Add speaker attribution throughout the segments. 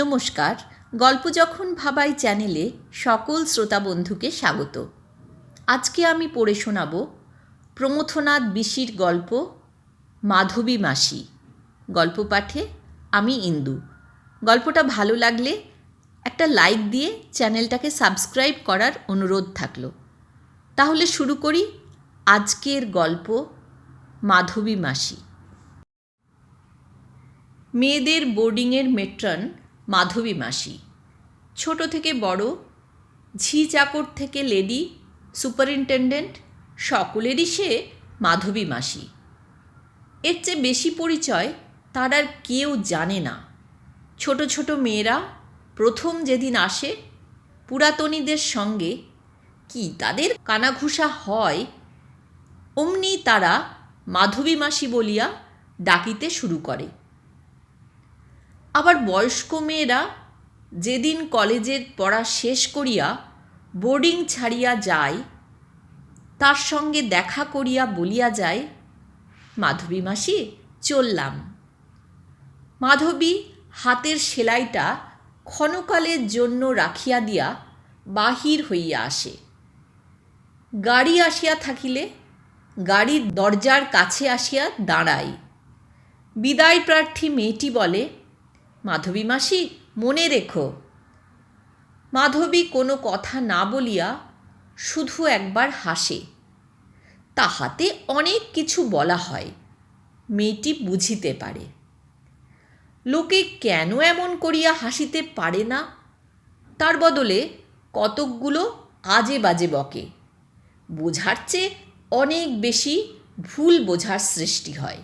Speaker 1: নমস্কার, গল্প যখন ভাবাই চ্যানেলে সকল শ্রোতা বন্ধুকে স্বাগত। আজকে আমি পড়ে শোনাব প্রমথনাথ বিশির গল্প মাধবী মাসি। গল্প পাঠে আমি ইন্দু। গল্পটা ভালো লাগলে একটা লাইক দিয়ে চ্যানেলটাকে সাবস্ক্রাইব করার অনুরোধ থাকল। তাহলে শুরু করি আজকের গল্প মাধবী মাসি। মেয়েদের বোর্ডিংয়ের মেট্রন মাধবী মাসি। ছোট থেকে বড়, ঝি চাকর থেকে লেডি, সুপারিনটেন্ডেন্ট, সকলেরই সে মাধবী মাসি। এর চেয়ে বেশি পরিচয় তার আর কেউ জানে না। ছোট ছোট মেয়েরা প্রথম যেদিন আসে, পুরাতনীদের সঙ্গে কি তাদের কানাঘুষা হয়, অমনি তারা মাধবী মাসি বলিয়া ডাকিতে শুরু করে। আবার বয়স্ক মেয়েরা যেদিন কলেজের পড়া শেষ করিয়া বোর্ডিং ছাড়িয়া যায়, তার সঙ্গে দেখা করিয়া বলিয়া যায়, মাধবী মাসি, চললাম। মাধবী হাতের সেলাইটা ক্ষণকালের জন্য রাখিয়া দিয়া বাহির হইয়া আসে। গাড়ি আসিয়া থাকিলে গাড়ির দরজার কাছে আসিয়া দাঁড়াই বিদায় প্রার্থী মেয়েটি বলে মাধবী মাসি, মনে রেখো। মাধবী কোনো কথা না বলিয়া শুধু একবার হাসে। তাহাতে অনেক কিছু বলা হয়, মেয়েটি বুঝিতে পারে। লোকে কেন এমন করিয়া হাসিতে পারে না? তার বদলে কতকগুলো আজে বাজে বকে। বোঝার চেয়ে অনেক বেশি ভুল বোঝার সৃষ্টি হয়।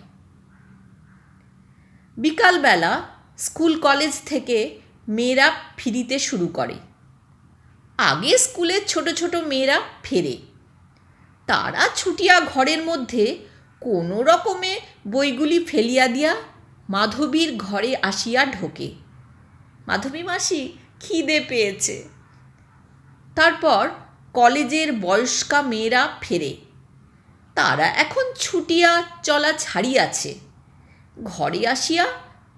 Speaker 1: বিকালবেলা স্কুল কলেজ থেকে মেয়েরা ফিরিতে শুরু করে। আগে স্কুলের ছোট ছোট মেয়েরা ফেরে। তারা ছুটিয়া ঘরের মধ্যে কোনো রকমে বইগুলি ফেলিয়া দিয়া মাধবীর ঘরে আসিয়া ঢোকে। মাধবী মাসি খিদে পেয়েছে। তারপর কলেজের বয়স্কা মেয়েরা ফেরে। তারা এখন ছুটিয়া চলা ছাড়িয়াছে। ঘরে আসিয়া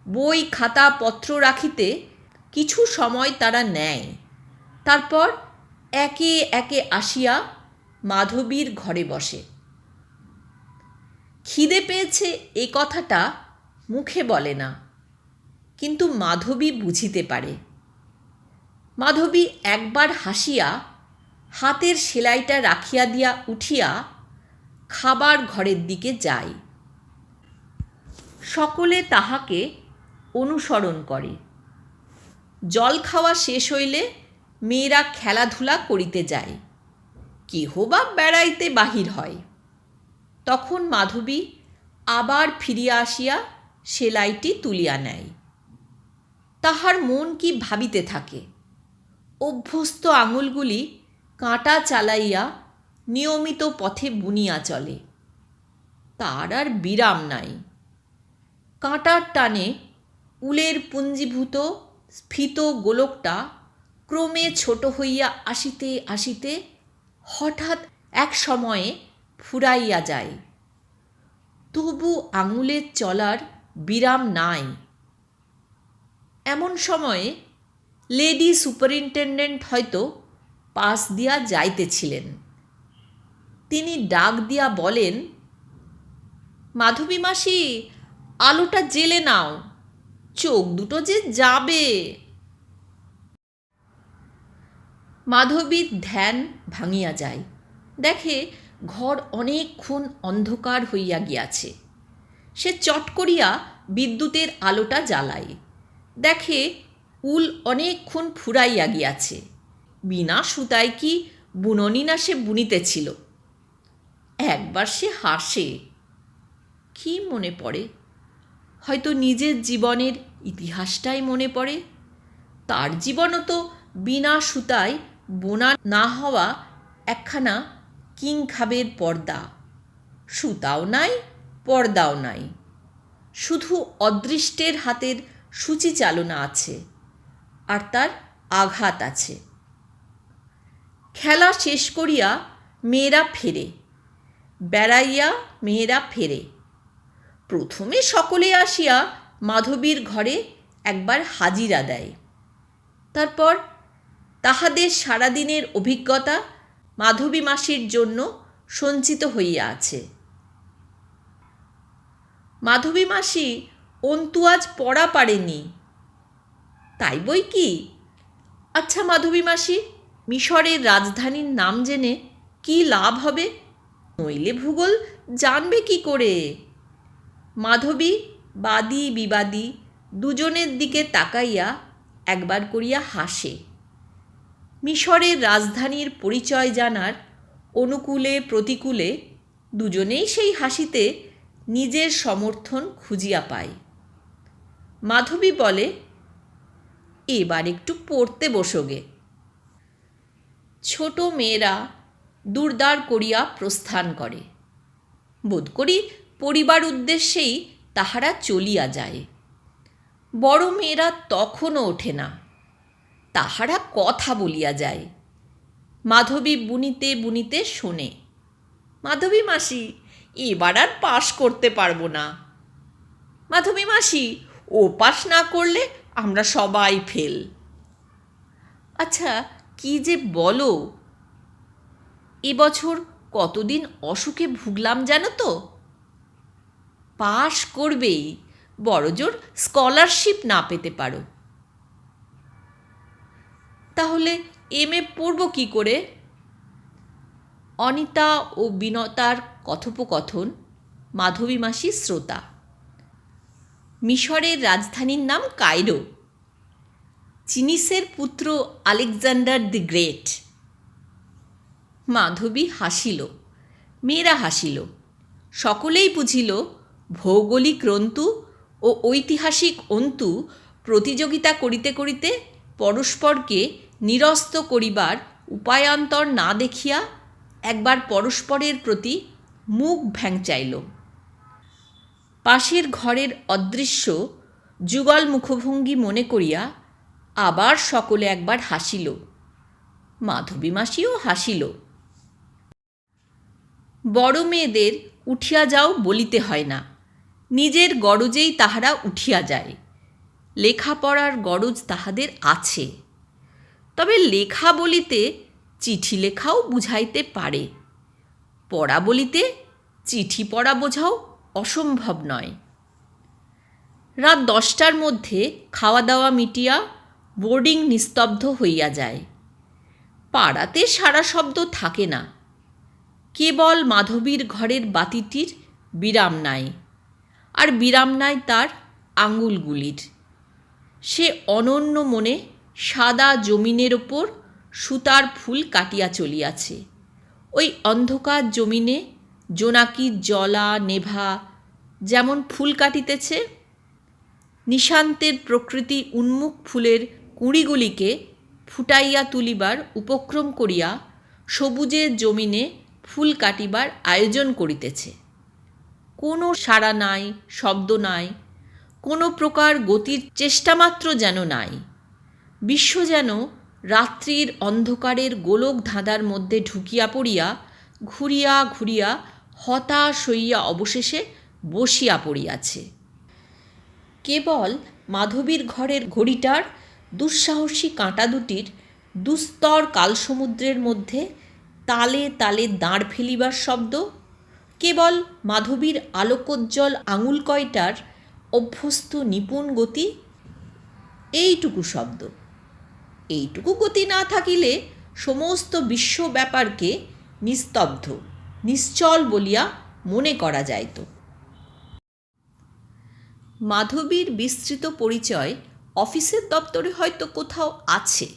Speaker 1: বই খাতা পত্র রাখিতে কিছু সময় তারা নেয়। তারপর একে একে আসিয়া মাধবীর ঘরে বসে। খিদে পেয়েছে এ কথাটা মুখে বলে না, কিন্তু মাধবী বুঝিতে পারে। মাধবী একবার হাসিয়া হাতের সেলাইটা রাখিয়া দিয়া উঠিয়া খাবার ঘরের দিকে যায়। সকলে তাহাকে অনুসরণ করে। জল খাওয়া শেষ হইলে মেয়েরা খেলাধুলা করিতে যায়। কেহ বা বেড়াইতে বাহির হয়। তখন মাধবী আবার ফিরিয়া আসিয়া সেলাইটি তুলিয়া নেয়। তাহার মন কি ভাবিতে থাকে। অভ্যস্ত আঙুলগুলি কাঁটা চালাইয়া নিয়মিত পথে বুনিয়া চলে। তার আর বিরাম নাই। কাঁটার টানে উলের পুঞ্জীভূত স্ফীত গোলকটা ক্রমে ছোট হইয়া আসিতে আসিতে হঠাৎ এক সময়ে ফুরাইয়া যায়। তবু আঙুলের চলার বিরাম নাই। এমন সময়ে লেডি সুপারিনটেন্ডেন্ট হয়তো পাশ দিয়া যাইতেছিলেন। তিনি ডাক দিয়া বলেন, মাধবী মাসি, আলোটা জেলে নাও। চোখ দুটো যে যাবে। মাধবীর ধ্যান ভাঙিয়া যায়। দেখে ঘর অনেকক্ষণ অন্ধকার হইয়া গিয়াছে। সে চট করিয়া বিদ্যুতের আলোটা জ্বালায়। দেখে উল অনেকক্ষণ ফুরাইয়া গিয়াছে। বিনা সুতায় কি বুননি না সে বুনিতেছিল। একবার সে হাসে। কি মনে পড়ে? হয়তো নিজের জীবনের ইতিহাসটাই মনে পড়ে। তার জীবনও তো বিনা সুতায় বোনা না হওয়া একখানা কিংখাবের পর্দা। সুতাও নাই, পর্দাও নাই। শুধু অদৃষ্টের হাতের সূচি চালনা আছে, আর তার আঘাত আছে। খেলা শেষ করিয়া মেয়েরা ফেরে, বেড়াইয়া মেয়েরা ফেরে। প্রথমে সকলে আসিয়া মাধবীর ঘরে একবার হাজিরা দেয়। তারপর তাহাদের সারাদিনের অভিজ্ঞতা মাধবী মাসির জন্য সঞ্চিত হইয়া আছে। মাধবী মাসি অন্তু আজ পড়া পারেনি। তাই বই কি? আচ্ছা মাধবী মাসি, মিশরের রাজধানীর নাম জেনে কি লাভ হবে? নইলে ভূগোল জানবে কি করে? মাধবী, বাদী, বিবাদী দুজনের দিকে তাকাইয়া একবার করিয়া হাসে। মিশরের রাজধানীর পরিচয় জানার অনুকূলে প্রতিকূলে দুজনেই সেই হাসিতে নিজের সমর্থন খুঁজিয়া পায়। মাধবী বলে, এবার একটু পড়তে বসোগে। ছোট মেয়েরা দুর্দার করিয়া প্রস্থান করে। বোধ করি পরিবার উদ্দেশ্যেই তাহারা চলিয়া যায়। বড় মেয়েরা তখনও ওঠে না। তাহারা কথা বলিয়া যায়। মাধবী বুনিতে বুনিতে শোনে, মাধবী মাসি, এবার আর পাশ করতে পারব না। মাধবী মাসি, ও পাস না করলে আমরা সবাই ফেল। আচ্ছা কি যে বলো? এবছর কতদিন অসুখে ভুগলাম জানো তো? পাশ করবেই বড়জোর স্কলারশিপ না পেতে পারো। তাহলে এম এ পড়ব কী করে? অনিতা ও বিনতার কথোপকথন, মাধবী মাসি শ্রোতা। মিশরের রাজধানীর নাম কায়রো। চিনিসের পুত্র আলেকজান্ডার দি গ্রেট। মাধবী হাসিল, মেয়েরা হাসিল, সকলেই বুঝিল ভৌগোলিক রন্তু ও ঐতিহাসিক অন্তু প্রতিযোগিতা করিতে করিতে পরস্পরকে নিরস্ত করিবার উপায়ান্তর না দেখিয়া একবার পরস্পরের প্রতি মুখ ভ্যাংচাইল পাশের ঘরের অদৃশ্য যুগল মুখভঙ্গি মনে করিয়া আবার সকলে একবার হাসিল। মাধবী মাসিও হাসিল। বড় মেয়েদের উঠিয়া যাও বলিতে হয় না। নিজের গরজেই তাহারা উঠিয়া যায়। লেখাপড়ার গরজ তাহাদের আছে। তবে লেখা বলিতে চিঠি লেখাও বুঝাইতে পারে। পড়া বলিতে চিঠি পড়া বোঝাও অসম্ভব নয়। রাত দশটার মধ্যে খাওয়া দাওয়া মিটিয়া বোর্ডিং নিস্তব্ধ হইয়া যায়। পাড়াতে সারা শব্দ থাকে না। কেবল মাধবীর ঘরের বাতিটির বিরাম নাই। আর বিরাম নাই তার আঙুলগুলির সে অনন্য মনে সাদা জমিনের ওপর সুতার ফুল কাটিয়া চলিয়াছে। ওই অন্ধকার জমিনে জোনাকির জলা নেভা যেমন ফুল কাটিতেছে, নিশান্তের প্রকৃতি উন্মুখ ফুলের কুঁড়িগুলিকে ফুটাইয়া তুলিবার উপক্রম করিয়া সবুজের জমিনে ফুল কাটিবার আয়োজন করিতেছে। কোনো সাড়া নাই, শব্দ নাই, কোনো প্রকার গতির চেষ্টামাত্র যেন নাই। বিশ্ব যেন রাত্রির অন্ধকারের গোলক ধাঁধার মধ্যে ঢুকিয়া পড়িয়া, ঘুরিয়া ঘুরিয়া, হতাশ হইয়া অবশেষে বসিয়া পড়িয়াছে। কেবল মাধবীর ঘরের ঘড়িটার দুঃসাহসী কাঁটা দুটির দুস্তর কালসমুদ্রের মধ্যে তালে তালে দাঁড় ফেলিবার শব্দ কেবল মাধবীর আলোকোজ্জ্বল আঙুল কয়টার অভ্যস্ত নিপুণ গতি? এইটুকু শব্দ। এইটুকু গতি না থাকিলে সমস্ত বিশ্ব ব্যাপারকে নিস্তব্ধ, নিশ্চল বলিয়া মনে করা যাইত। মাধবীর বিস্তৃত পরিচয় অফিসের দপ্তরে হয়তো কোথাও আছে,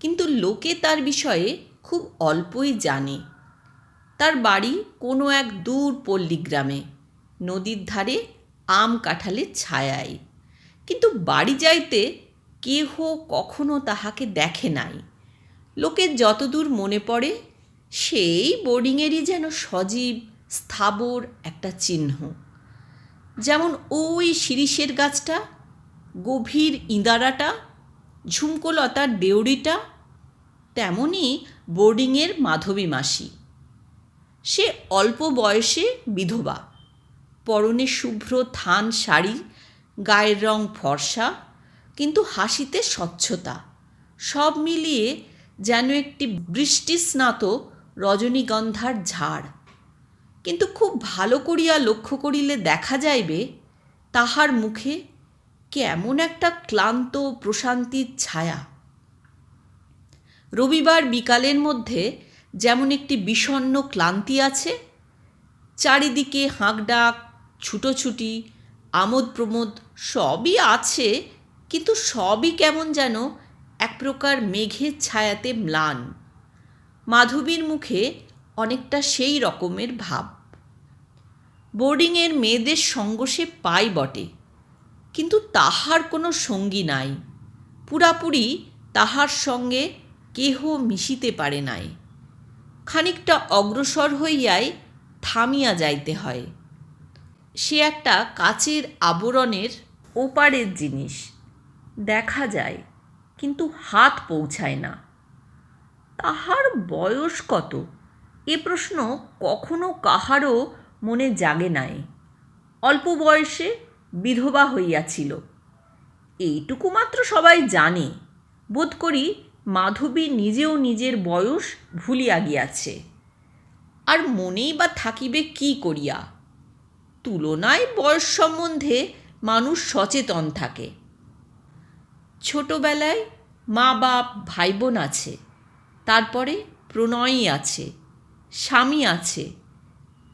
Speaker 1: কিন্তু লোকে তার বিষয়ে খুব অল্পই জানে। তার বাড়ি কোনো এক দূর পল্লী গ্রামে। নদীর ধারে আম কাঁঠালের ছায়ায়। কিন্তু বাড়ি যাইতে কেহ কখনো তাহাকে দেখে নাই। লোকের যতদূর মনে পড়ে, সেই বোর্ডিংয়েরই যেন সজীব, স্থাবর একটা চিহ্ন। যেমন ওই শিরিষের গাছটা, গভীর ইঁদারাটা ঝুমকোলতার দেউড়িটা তেমনই বোর্ডিংয়ের মাধবী মাসি। সে অল্প বয়সে বিধবা। পরনে শুভ্র থান শাড়ি, গায়ের রং ফর্সা, কিন্তু হাসিতে স্বচ্ছতা। সব মিলিয়ে যেন একটি বৃষ্টিস্নাত রজনীগন্ধার ঝাড়। কিন্তু খুব ভালো করিয়া লক্ষ্য করিলে দেখা যাইবে, তাহার মুখে কেমন একটা ক্লান্ত প্রশান্তির ছায়া। রবিবার বিকালের মধ্যে যেমন একটি বিষণ্ন ক্লান্তি আছে, চারিদিকে হাঁকডাক, ছুটোছুটি আমোদ প্রমোদ সবই আছে, কিন্তু সবই কেমন যেন এক প্রকার মেঘের ছায়াতে ম্লান। মাধবীর মুখে অনেকটা সেই রকমের ভাব। বোর্ডিংয়ের মেয়েদের সঙ্গ সে পায় বটে, কিন্তু তাহার কোনো সঙ্গী নাই। পুরাপুরি তাহার সঙ্গে কেহ মিশিতে পারে নাই। খানিকটা অগ্রসর হইয়াই থামিয়া যাইতে হয়। সে একটা কাচের আবরণের ওপারের জিনিস। দেখা যায়, কিন্তু হাত পৌঁছায় না। তাহার বয়স কত? এ প্রশ্ন কখনো কাহারও মনে জাগে নাই। অল্প বয়সে বিধবা হইয়াছিল। এইটুকু মাত্র সবাই জানে। বোধ করি মাধবী নিজেও নিজের বয়স ভুলিয়া গিয়াছে। আর মনেই বা থাকিবে কি করিয়া? তুলনায় বয়স সম্বন্ধে মানুষ সচেতন থাকে। ছোটবেলায় মা বাপ ভাই বোন আছে, তারপরে প্রণয়ী আছে, স্বামী আছে,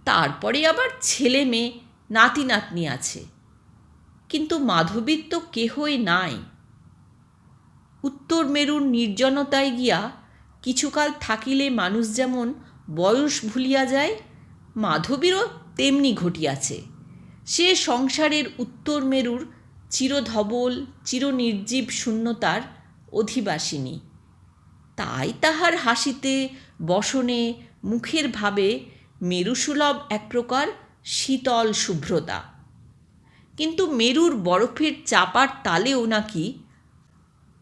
Speaker 1: তারপরে আবার ছেলে মেয়ে নাতি নাতনি আছে। কিন্তু মাধবীর তো কেহই নাই। উত্তর মেরুর নির্জনতায় গিয়া কিছুকাল থাকিলে মানুষ যেমন বয়স ভুলিয়া যায়, মাধবীরও তেমনি ঘটিয়াছে। সে সংসারের উত্তর মেরুর চিরধবল, চিরনির্জীব শূন্যতার অধিবাসিনী। তাই তাহার হাসিতে, বসনে, মুখের ভাবে মেরুসুলভ এক প্রকার শীতল শুভ্রতা। কিন্তু মেরুর বরফের চাপার তালেও নাকি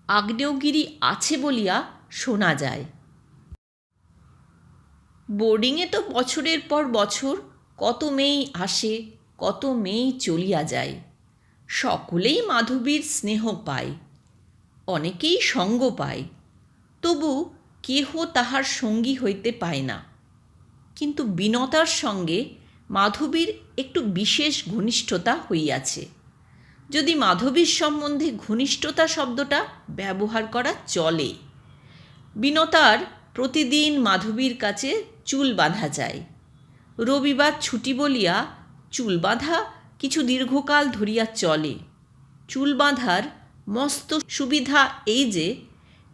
Speaker 1: আগ্নেয়গিরি আছে বলিয়া শোনা যায়। বোর্ডিংয়ে তো বছরের পর বছর কত মেয়েই আসে, কত মেয়েই চলিয়া যায়। সকলেই মাধবীর স্নেহ পায়, অনেকেই সঙ্গ পায়। তবু কেহ তাহার সঙ্গী হইতে পায় না। কিন্তু বিনতার সঙ্গে মাধবীর একটু বিশেষ ঘনিষ্ঠতা হইয়াছে। যদি মাধবীর সম্বন্ধে ঘনিষ্ঠতা শব্দটা ব্যবহার করা চলে। বিনতার প্রতিদিন মাধবীর কাছে চুল বাঁধা যায়। রবিবার ছুটি বলিয়া চুল বাঁধা কিছু দীর্ঘকাল ধরিয়া চলে। চুল বাঁধার মস্ত সুবিধা এই যে,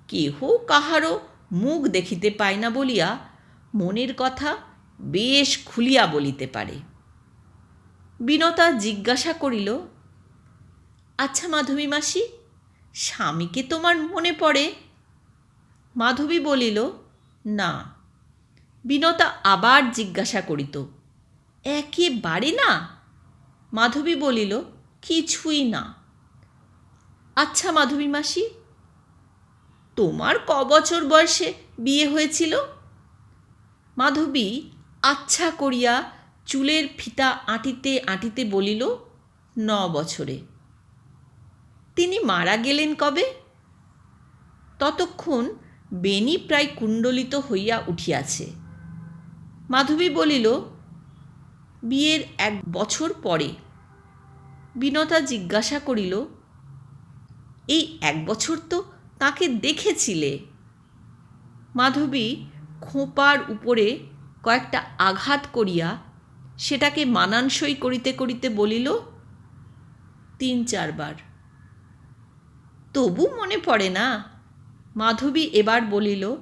Speaker 1: কেহ কাহারও মুখ দেখিতে পায় না বলিয়া মনের কথা বেশ খুলিয়া বলিতে পারে। বিনতা জিজ্ঞাসা করিল আচ্ছা মাধবী মাসি স্বামীকে তোমার মনে পড়ে? মাধবী বলিল, না। বিনতা আবার জিজ্ঞাসা করিত, একেবারে না? মাধবী বলিল, কিছুই না। আচ্ছা মাধবী মাসি, তোমার ক বছর বয়সে বিয়ে হয়েছিল? মাধবী আচ্ছা করিয়া চুলের ফিতা আঁটিতে আঁটিতে বলিল, ন বছরে। তিনি মারা গেলেন কবে? ততক্ষণ বেনি প্রায় কুণ্ডলিত হইয়া উঠিয়াছে। মাধবী বলিল, বিয়ের এক বছর পরে বিনতা জিজ্ঞাসা করিল, এই এক বছর তো তাকে দেখেছিলে। মাধবী খোঁপার উপরে কয়েকটা আঘাত করিয়া সেটাকে মানানসই করিতে করিতে বলিল, তিন চারবার। তবু মনে পড়ে না। মাধবী এবার বলিল,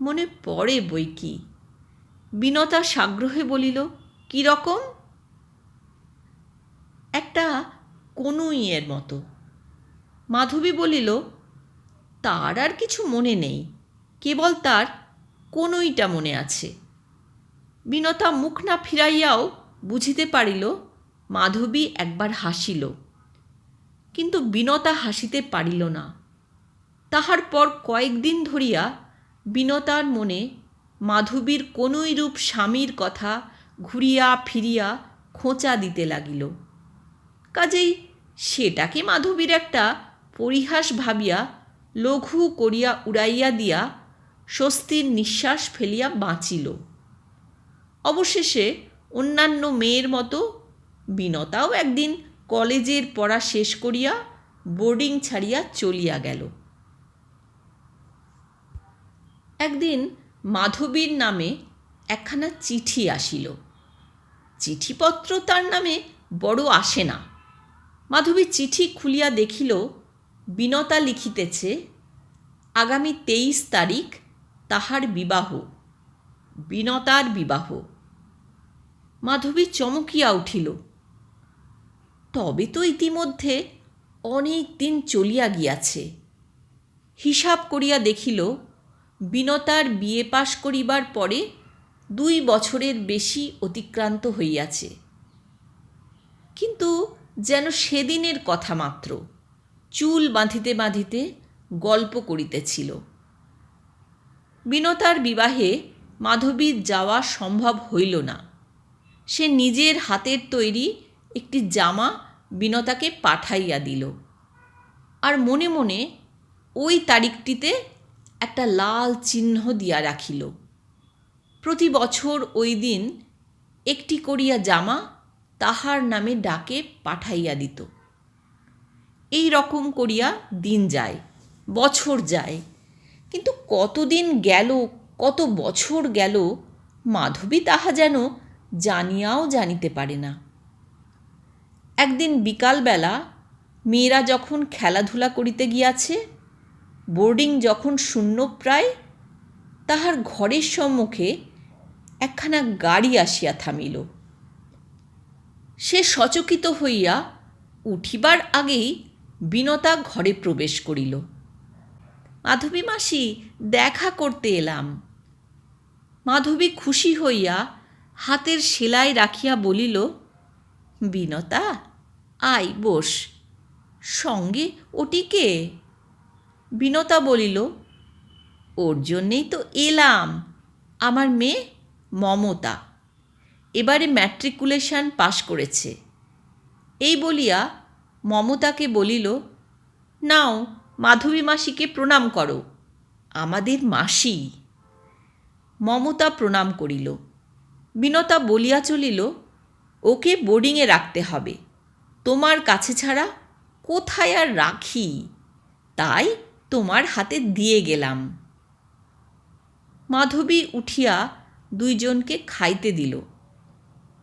Speaker 1: মনে পড়ে বই কি? বিনতা সাগ্রহে বলিল, কী রকম? একটা কনুইয়ের মতো। মাধবী বলিল, তার আর কিছু মনে নেই, কেবল তার কনুইটা মনে আছে। বিনতা মুখ না ফিরাইয়াও বুঝিতে পারিল, মাধবী একবার হাসিল। কিন্তু বিনতা হাসিতে পারিল না। তাহার পর কয়েকদিন ধরিয়া বিনতার মনে মাধবীর কোনইরূপ স্বামীর কথা ঘুরিয়া ফিরিয়া খোঁচা দিতে লাগিল। কাজেই সেটাকে মাধবীর একটা পরিহাস ভাবিয়া লঘু করিয়া উড়াইয়া দিয়া স্বস্তির নিঃশ্বাস ফেলিয়া বাঁচিল। অবশেষে অন্যান্য মেয়ের মতো বিনতাও একদিন কলেজের পড়া শেষ করিয়া বোর্ডিং ছাড়িয়া চলিয়া গেল। একদিন মাধবীর নামে একখানা চিঠি আসিল। চিঠিপত্র তার নামে বড় আসে না। মাধবী চিঠি খুলিয়া দেখিল, বিনতা লিখিতেছে, আগামী তেইশ তারিখ তাহার বিবাহ, বিনতার বিবাহ। মাধবী চমকিয়া উঠিল। তবে তো ইতিমধ্যে অনেক দিন চলিয়া গিয়াছে। হিসাব করিয়া দেখিল, বিনতার বিয়ে পাশ করিবার পরে দুই বছরের বেশি অতিক্রান্ত হইয়াছে। কিন্তু যেন সেদিনের কথা মাত্র, চুল বাঁধিতে বাঁধিতে গল্প করিতেছিল। বিনতার বিবাহে মাধবীর যাওয়া সম্ভব হইল না। সে নিজের হাতের তৈরি একটি জামা বিনতাকে পাঠাইয়া দিল। আর মনে মনে ওই তারিখটিতে একটা লাল চিহ্ন দিয়া রাখিল। প্রতি বছর ওই দিন একটি করিয়া জামা তাহার নামে ডাকে পাঠাইয়া দিত। এই রকম করিয়া দিন যায়, বছর যায়। কিন্তু কতদিন গেল, কত বছর গেল, মাধবী তাহা যেন জানিয়াও জানিতে পারে না। একদিন বিকালবেলা মেয়েরা যখন খেলাধুলা করিতে গিয়াছে, বোর্ডিং যখন শূন্য প্রায়, তাহার ঘরের সম্মুখে একখানা গাড়ি আসিয়া থামিল। সে সচকিত হইয়া উঠিবার আগেই বিনতা ঘরে প্রবেশ করিল। মাধবী মাসি, দেখা করতে এলাম। মাধবী খুশি হইয়া হাতের সেলাই রাখিয়া বলিল বিনতা আই বস। সঙ্গে ওটিকে বিনতা বলিল, ওর জন্যেই তো এলাম। আমার মেয়ে মমতা। এবারে ম্যাট্রিকুলেশন পাশ করেছে। এই বলিয়া মমতাকে বলিল, নাও মাধবী মাসিকে প্রণাম করো, আমাদের মাসি। মমতা প্রণাম করিল। বিনতা বলিয়া চলিল ওকে বোর্ডিংয়ে রাখতে হবে। তোমার কাছে ছাড়া কোথায় আর রাখি? তাই তোমার হাতে দিয়ে গেলাম। মাধবী উঠিয়া দুইজনকে খাইতে দিল।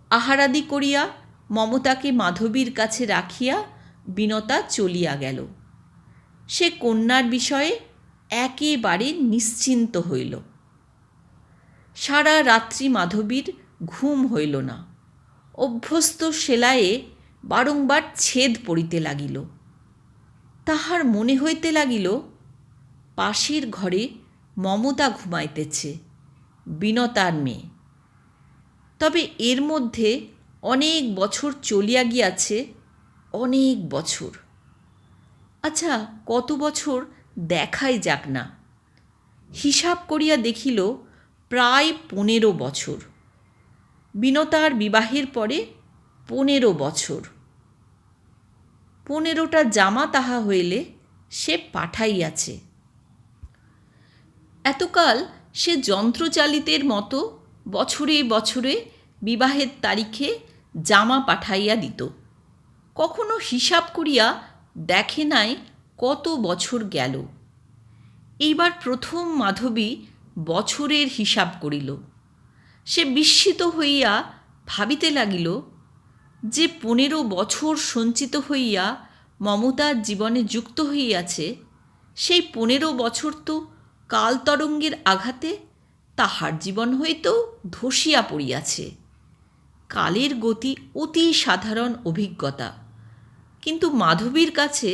Speaker 1: আহারাদি করিয়া মমতাকে মাধবীর কাছে রাখিয়া বিনতা চলিয়া গেল। সে কন্যার বিষয়ে একেবারে নিশ্চিন্ত হইল। সারা রাত্রি মাধবীর ঘুম হইল না। অভ্যস্ত সেলায়ে বারংবার ছেদ পড়িতে লাগিল। তাহার মনে হইতে লাগিল, পাশের ঘরে মমতা ঘুমাইতেছে, বিনতার মেয়ে। তবে এর মধ্যে অনেক বছর চলিয়া গিয়াছে, অনেক বছর। আচ্ছা কত বছর দেখাই যাক না। হিসাব করিয়া দেখিল, প্রায় পনেরো বছর। বিনতার বিবাহের পরে পনেরো বছর। পনেরোটা জামা তাহা হইলে সে পাঠাইয়াছে। এতকাল সে যন্ত্রচালিতের মতো বছরে বছরে বিবাহের তারিখে জামা পাঠাইয়া দিত। কখনো হিসাব করিয়া দেখে নাই কত বছর গেল। এইবার প্রথম মাধবী বছরের হিসাব করিল। সে বিস্মিত হইয়া ভাবিতে লাগিল যে পনেরো বছর সঞ্চিত হইয়া মমতার জীবনে যুক্ত হইয়াছে, সেই পনেরো বছর তো কালতরঙ্গের আঘাতে তাহার জীবন হইতেও ধসিয়া পড়িয়াছে। কালের গতি অতি সাধারণ অভিজ্ঞতা, কিন্তু মাধবীর কাছে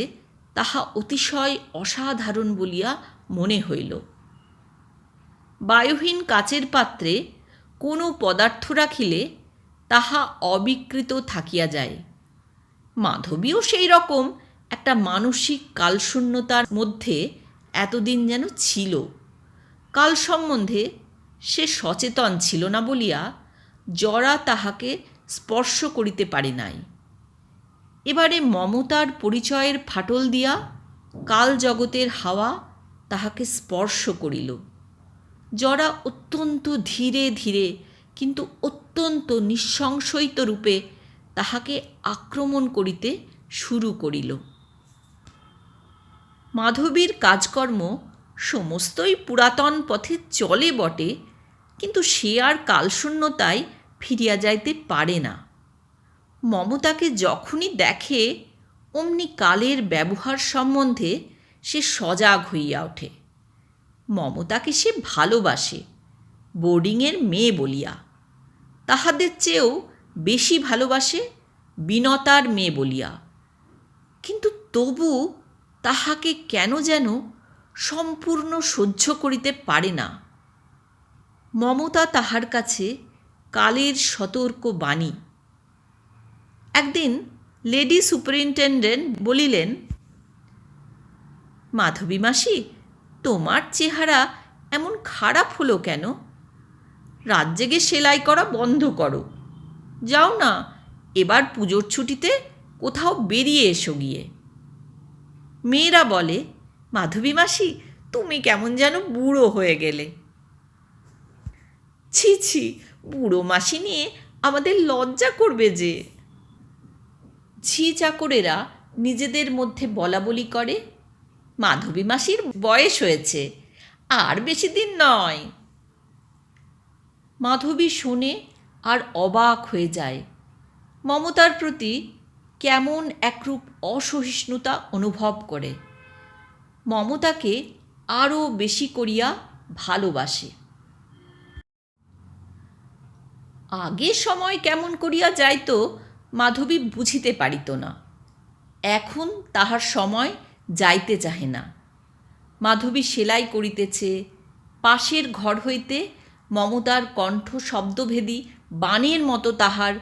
Speaker 1: তাহা অতিশয় অসাধারণ বলিয়া মনে হইল। বায়ুহীন কাচের পাত্রে কোনো পদার্থ রাখিলে তাহা অবিকৃত থাকিয়া যায়। মাধবীও সেই রকম একটা মানসিক কালশূন্যতার মধ্যে এতদিন যেন ছিল। কাল সম্বন্ধে সে সচেতন ছিল না বলিয়া জরা তাহাকে স্পর্শ করিতে পারে নাই। এবারে মমতার পরিচয়ের ফাটল দিয়া কাল জগতের হাওয়া তাহাকে স্পর্শ করিল। জরা অত্যন্ত ধীরে ধীরে কিন্তু অত্যন্ত নিঃসংশয়িত রূপে তাহাকে আক্রমণ করিতে শুরু করিল। মাধবীর কাজকর্ম সমস্তই পুরাতন পথে চলে বটে, কিন্তু সে আর কালশূন্যতায় ফিরিয়া যাইতে পারে না। মমতাকে যখনই দেখে, অমনি কালের ব্যবহার সম্বন্ধে সে সজাগ হইয়া ওঠে। মমতাকে সে ভালোবাসে, বোর্ডিংয়ের মেয়ে বলিয়া। তাহাদের চেয়েও বেশি ভালোবাসে বিনতার মেয়ে বলিয়া। কিন্তু তবু তাহাকে কেন যেন সম্পূর্ণ সহ্য করিতে পারে না। মমতা তাহার কাছে কালের সতর্ক বাণী। একদিন লেডি সুপারিনটেন্ডেন্ট বলিলেন, মাধবী মাসি তোমার চেহারা এমন খারাপ হলো কেন? রাত জেগে সেলাই করা বন্ধ করো। যাও না, এবার পুজোর ছুটিতে কোথাও বেরিয়ে এসো গিয়ে। মেয়েরা বলে, মাধবী মাসি, তুমি কেমন যেন বুড়ো হয়ে গেলে। ছি ছি, বুড়ো মাসি নিয়ে আমাদের লজ্জা করবে যে। ঝি চাকরেরা নিজেদের মধ্যে বলা বলি করে মাধবী মাসির বয়স হয়েছে। আর বেশি দিন নয়। মাধবী শুনে আর অবাক হয়ে যায়। মমতার প্রতি কেমন একরূপ অসহিষ্ণুতা অনুভব করে। মমতাকে আরও বেশি করিয়া ভালোবাসে। আগে সময় কেমন করিয়া যাইত, মাধবী বুঝিতে পারিত না। এখন তাহার সময় যাইতে চাহে না। মাধবী সেলাই করিতেছে, পাশের ঘর হইতে মমতার কণ্ঠ শব্দভেদী বাণের মতো তাহার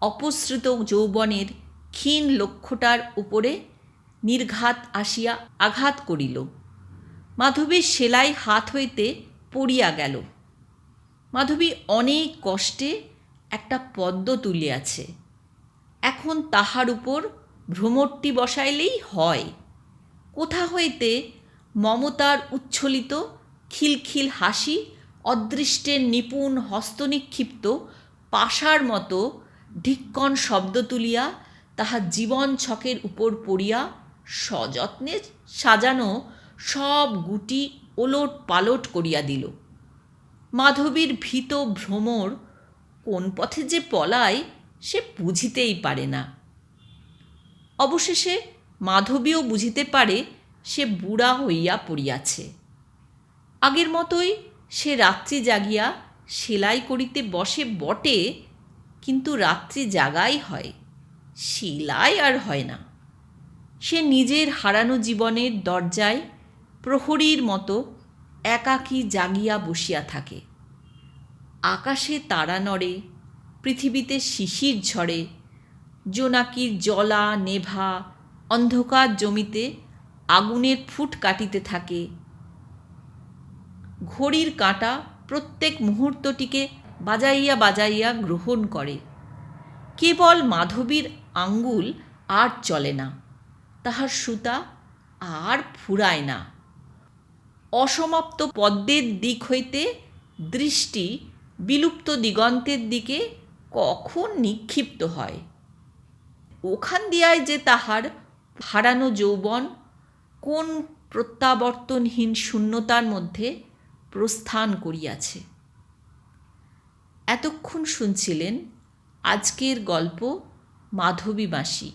Speaker 1: অপসৃত যৌবনের ক্ষীণ লক্ষ্যটার উপরে নির্ঘাত আসিয়া আঘাত করিল। মাধবীর সেলাই হাত হইতে পড়িয়া গেল। মাধবী অনেক কষ্টে একটা পদ্ম তুলিয়াছে। এখন তাহার উপর ভ্রমরটি বসাইলেই হয়। কোথা হইতে মমতার উচ্ছ্বলিত খিলখিল হাসি, অদৃষ্টের নিপুণ হস্তনিক্ষিপ্ত পাশার মতো ধিক্কণ শব্দ তুলিয়া তাহার জীবন ছকের উপর পড়িয়া সযত্নে সাজানো সব গুটি ওলট পালট করিয়া দিল। মাধবীর ভীত ভ্রমর কোন পথে যে পলায় সে বুঝিতেই পারে না। অবশেষে মাধবীও বুঝিতে পারে সে বুড়া হইয়া পড়িয়াছে। আগের মতোই সে রাত্রি জাগিয়া সেলাই করিতে বসে বটে, কিন্তু রাত্রি জাগাই হয়, সেলাই আর হয় না। সে নিজের হারানো জীবনের দরজায় প্রহরীর মতো একাকী জাগিয়া বসিয়া থাকে। আকাশে তারা নড়ে, পৃথিবীতে শিশির ঝরে, জোনাকির জলা নেভা অন্ধকার জমিতে আগুনের ফুট কাটিতে থাকে। ঘড়ির কাঁটা প্রত্যেক মুহূর্তটিকে বাজাইয়া বাজাইয়া গ্রহণ করে। কেবল মাধবীর আঙ্গুল আর চলে না, তাহার সুতা আর ফুরায় না। অসমাপ্ত পদ্মের দিক হইতে দৃষ্টি বিলুপ্ত দিগন্তের দিকে কখন নিক্ষিপ্ত হয়? ওখান দিয়াই যে তাহার হারানো যৌবন কোন প্রত্যাবর্তনহীন শূন্যতার মধ্যে প্রস্থান করিয়াছে? এতক্ষণ শুনছিলেন আজকের গল্প মাধবী মাসি।